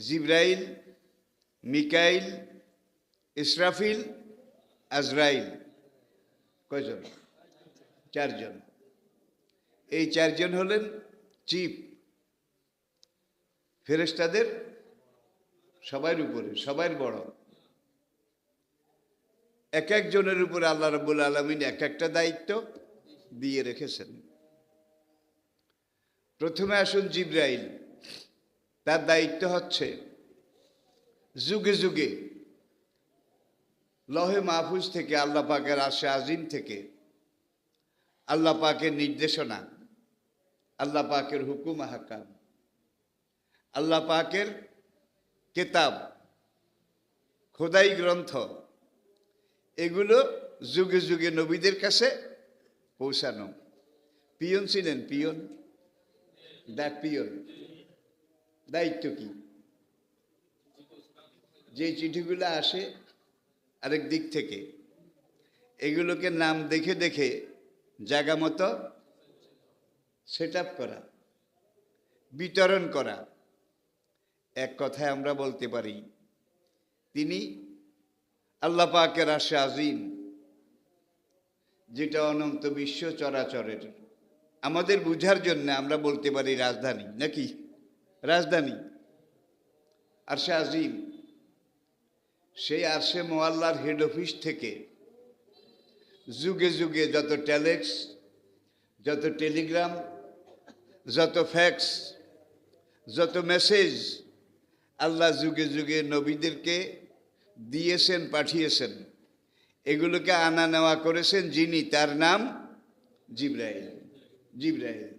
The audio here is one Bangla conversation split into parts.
জিব্রাইল, মিকাইল, ইসরাফিল, আজরাইল। কয়জন? চারজন। এই চারজন হলেন চিফ। ফেরেস্তাদের সবার উপরে সবার বড়। এক একজনের উপরে আল্লাহ রব্বুল আলমিন এক একটা দায়িত্ব দিয়ে রেখেছেন। প্রথমে আসুন জিব্রাইল। তার দায়িত্ব হচ্ছে যুগে যুগে লহে মাহফুজ থেকে আল্লাহ পাকের আশে আজিম থেকে আল্লাহ পাকের নির্দেশনা, আল্লাহ পাকের হুকুম হাকাম আল্লাহ পাকের কেতাব, খোদাই গ্রন্থ, এগুলো যুগে যুগে নবীদের কাছে পৌঁছানো। পিয়ন ছিলেন পিয়ন ডাক পিয়ন। দায়িত্ব কি? যে চিঠিগুলো আসে আরেক দিক থেকে, এগুলোকে নাম দেখে দেখে জায়গা মতো সেট করা, বিতরণ করা। এক কথায় আমরা বলতে পারি, তিনি আল্লাহ পাকের আশে আজিম, যেটা অনন্ত বিশ্ব চরাচরের। আমাদের বুঝার জন্য আমরা বলতে পারি রাজধানী, নাকি? রাজধানী, আরশে আজিম। সেই আরশে মোয়াল্লার হেড অফিস থেকে যুগে যুগে যত ট্যালেক্স যত টেলিগ্রাম যত ফ্যাক্স যত মেসেজ আল্লাহ যুগে যুগে নবীদেরকে দিয়েছেন, পাঠিয়েছেন, এগুলোকে আনা নেওয়া করেছেন যিনি, তার নাম জিব্রাইল। জিব্রাইল।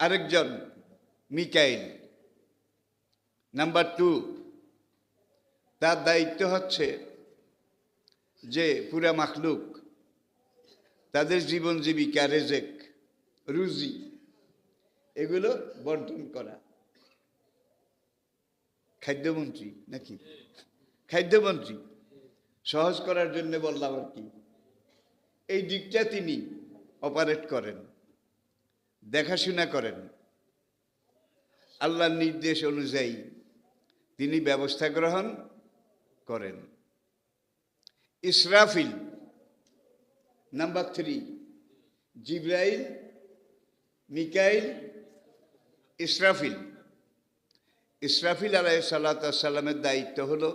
আরেকজন মিকাইল। নাম্বার টু তার দায়িত্ব হচ্ছে যে পুরা মাখলুক তাদের জীবন জীবিকা, রেজেক, রুজি, এগুলো বন্টন করা। খাদ্যমন্ত্রী নাকি? খাদ্যমন্ত্রী। সহজ করার জন্য বললাম আর কি। এই দিকটা তিনি অপারেট করেন, দেখাশোনা করেন। আল্লাহর নির্দেশ অনুযায়ী তিনি ব্যবস্থা গ্রহণ করেন। ইসরাফিল নাম্বার থ্রি, জিব্রাইল, মিকাইল, ইসরাফিল। ইসরাফিল আলাই সাল্লামের দায়িত্ব হলো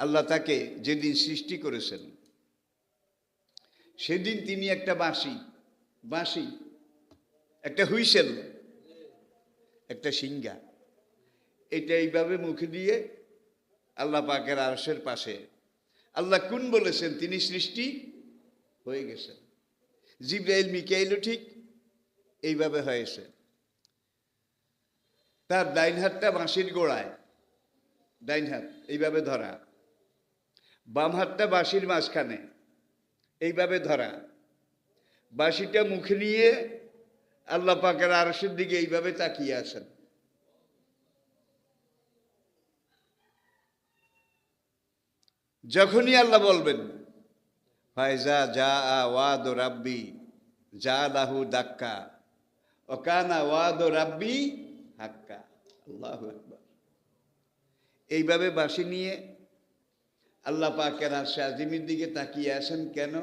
আল্লাহ তাকে যেদিন সৃষ্টি করেছেন, সেদিন তিনি একটা বাঁশি বাঁশি, একটা হুইসেল একটা সিঙ্গা এটা এইভাবে মুখে দিয়ে আল্লাহ পাকের আরসের পাশে। আল্লাহ কোন বলেছেন? তিনি সৃষ্টি হয়ে গেছেন। জিব্রাইল, মিকাইলও ঠিক এইভাবে হয়েছে। তার ডাইন হাতটা বাঁশির গোড়ায়। ডাইন হাত, এইভাবে ধরা। বাম হাতটা বাঁশির মাঝখানে, এইভাবে ধরা। বাঁশিটা মুখে নিয়ে আল্লাহ পাকের আরসের দিকে এইভাবে তাকিয়ে আছেন। যখনই আল্লাহ বলবেন ফায়জা যা ওয়াদ রাব্বি যা লাহু দাক্কা ওকানা ওয়াদ রাব্বি হাক্কা। আল্লাহ এইভাবে বাসি নিয়ে আল্লাহ পাকের আসে আজিমের দিকে তাকিয়ে আসেন কেন?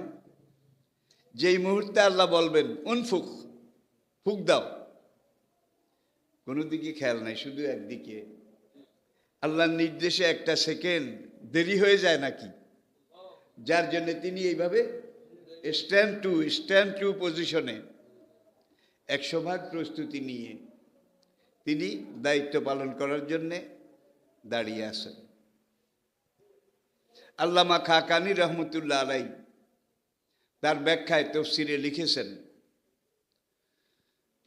যেই মুহূর্তে আল্লাহ বলবেন উনফুক ফুক দাও। কোনো দিকে খেয়াল নাই, শুধু একদিকে। আল্লাহর নির্দেশে একটা সেকেন্ড দেরি হয়ে যায় নাকি? যার জন্য তিনি এইভাবে স্ট্যান্ড টু স্ট্যান্ড টু পজিশনে একশো ভাগ প্রস্তুতি নিয়ে তিনি দায়িত্ব পালন করার জন্যে দাঁড়িয়ে আছেন। আল্লামা খাকানি রহমতুল্লাহ আলাই তার ব্যাখ্যায় তফসিরে লিখেছেন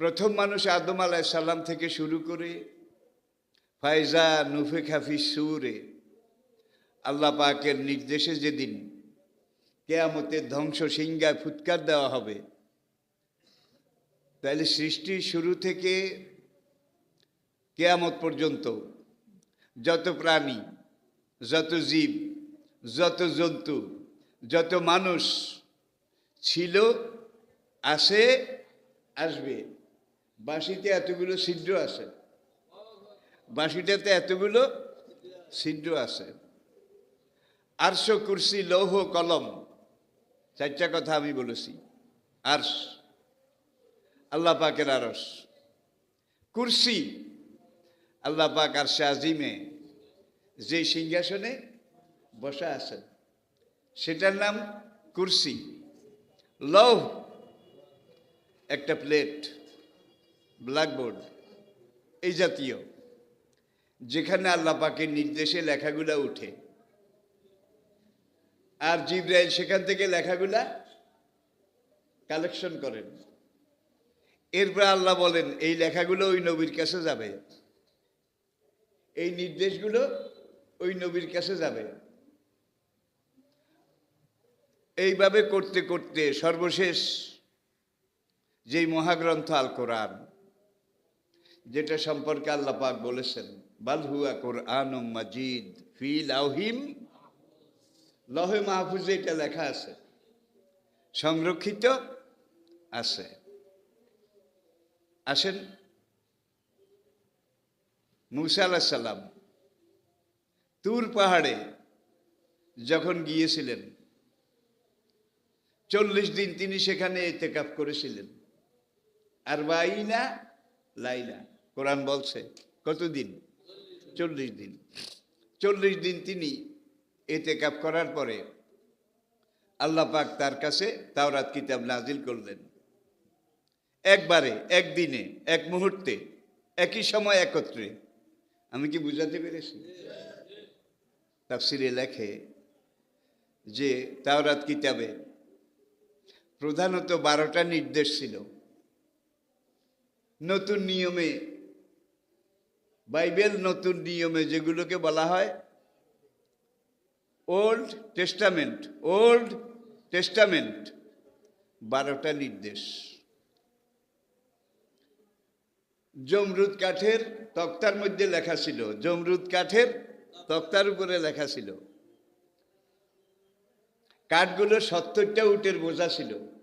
প্রথম মানুষ আদম সাল্লাম থেকে শুরু করে ফায়জা নুফে খাফি সুরে আল্লাহ পাকের নির্দেশে যেদিন কেয়ামতের ধ্বংস সিংহায় ফুৎকার দেওয়া হবে, তাহলে সৃষ্টির শুরু থেকে কেয়ামত পর্যন্ত যত প্রাণী, যত জীব, যত জন্তু, যত মানুষ ছিল, আসে, আসবে। বাঁশিতে এতগুলো ছিদ্র আছে। বাঁশিটাতে এতগুলো ছিদ্র আছে। আরশ, কুরসি, লৌহ, কলম, চারটা কথা আমি বলেছি। আরশ, আল্লাহ পাকের আরস কুরসি, আল্লাহ পাক আরশে আজিমে যে সিংহাসনে বসা আছেন সেটার নাম কুরসি। লৌহ, একটা প্লেট। ব্ল্যাকবোর্ড, এই জাতীয়, যেখানে আল্লাহ পাকের নির্দেশে লেখাগুলা উঠে। আর জিব্রাইল সেখান থেকে লেখাগুলা কালেকশন করেন। এরপর আল্লাহ বলেন, এই লেখাগুলো ওই নবীর কাছে যাবে। এই নির্দেশগুলো ওই নবীর কাছে যাবে। এইভাবে করতে করতে সর্বশেষ যেই মহাগ্রন্থ আল কোরআন যেটা সম্পর্কে আল্লাহ পাক বলেছেন বালহুয়া কোরআন মাজিদ ফিল আউহিম লহে মাহফুজে এটা লেখা আছে, সংরক্ষিত আছে। আসেন, মুসা আলাহ সাল্লাম তুর পাহাড়ে যখন গিয়েছিলেন, চল্লিশ দিন তিনি সেখানে এতেকাপ করেছিলেন। আর বাইনা লাইলা। কোরআন বলছে, কতদিন? চল্লিশ দিন। চল্লিশ দিন তিনি এতেকাপ করার পরে আল্লাহ পাক তার কাছে তাওরাত কিতাব নাজিল করলেন। একবারে, একদিনে, এক মুহূর্তে, একই সময় একত্রে। আমি কি বুঝাতে পেরেছি? তাফসিরে লেখে যে তাওরাত কিতাবে প্রধানত বারোটা নির্দেশ ছিল। নতুন নিয়মে বাইবেল নতুন নিয়মে যেগুলোকে বলা হয় ওল্ড টেস্টামেন্ট ওল্ড টেস্টামেন্ট, বারোটা নির্দেশ। জমরুদ কাঠের তক্তার মধ্যে লেখা ছিল, জমরুদ কাঠের তক্তার উপরে লেখা ছিল। কাঠগুলো সত্তরটা উটের বোঝা ছিল।